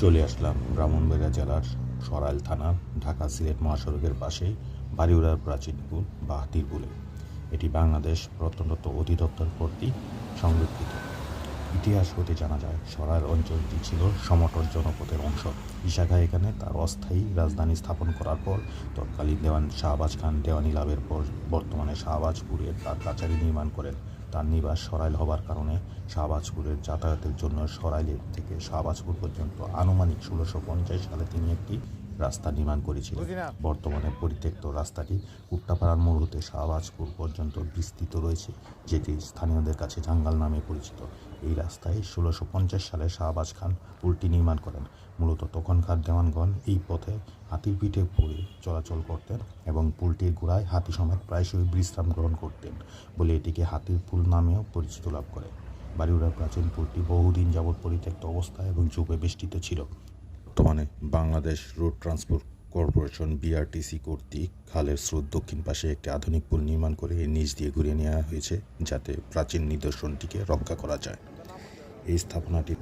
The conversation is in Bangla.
চলে আসলাম ব্রাহ্মণবাড়িয়া জেলার সরাইল থানা, ঢাকা সিলেট মহাসড়কের পাশে বাড়িউড়ার প্রাচীন পুল বা হাতির পুলে এটি বাংলাদেশ প্রত্নতত্ত্ব অধিদপ্তর কর্তৃক সংরক্ষিত। ইতিহাস হতে জানা যায়, সরাইল অঞ্চলটি ছিল সমতট জনপদের অংশ। ইশাখা এখানে তার অস্থায়ী রাজধানী স্থাপন করার পর তৎকালীন দেওয়ান শাহবাজ খান দেওয়ানি লাভের পর বর্তমানে শাহবাজপুরে তার কাচারি নির্মাণ করেন। তার নিবাস সরাইল হবার কারণে শাহবাজপুরের যাতায়াতের জন্য সরাইলের থেকে শাহবাজপুর পর্যন্ত আনুমানিক ষোলোশো পঞ্চাশ সালে তিনি একটি রাস্তা নির্মাণ করেছিল। বর্তমানে পরিত্যক্ত রাস্তাটি কুট্টাপাড়ার মোড় হতে শাহবাজপুর পর্যন্ত বিস্তৃত রয়েছে যেটি স্থানীয়দের কাছে জাঙ্গাল নামে পরিচিত। এই রাস্তায় ষোলোশো পঞ্চাশ সালে শাহবাজ খান পুলটি নির্মাণ করেন। মূলত তখনকার দেওয়ানগণ এই পথে হাতির পিঠে পড়ে চলাচল করতেন এবং পুলটির গোড়ায় হাতি সমেত প্রায়শই বিশ্রাম গ্রহণ করতেন বলে এটিকে হাতির পুল নামেও পরিচিত লাভ করে। বাড়িউড়ার প্রাচীন পুলটি বহুদিন যাবৎ পরিত্যক্ত অবস্থায় এবং যুগে বেষ্টিত ছিল। বর্তমানে Bangladesh road transport corporation BRTC কর্তৃক খালের স্রোত দক্ষিণ পাশে একটি আধুনিক পুল নির্মাণ করে নিচ দিয়ে ঘুরিয়ে নেওয়া হয়েছে যাতে প্রাচীন নিদর্শনটিকে রক্ষা করা যায়। এই স্থাপনাটি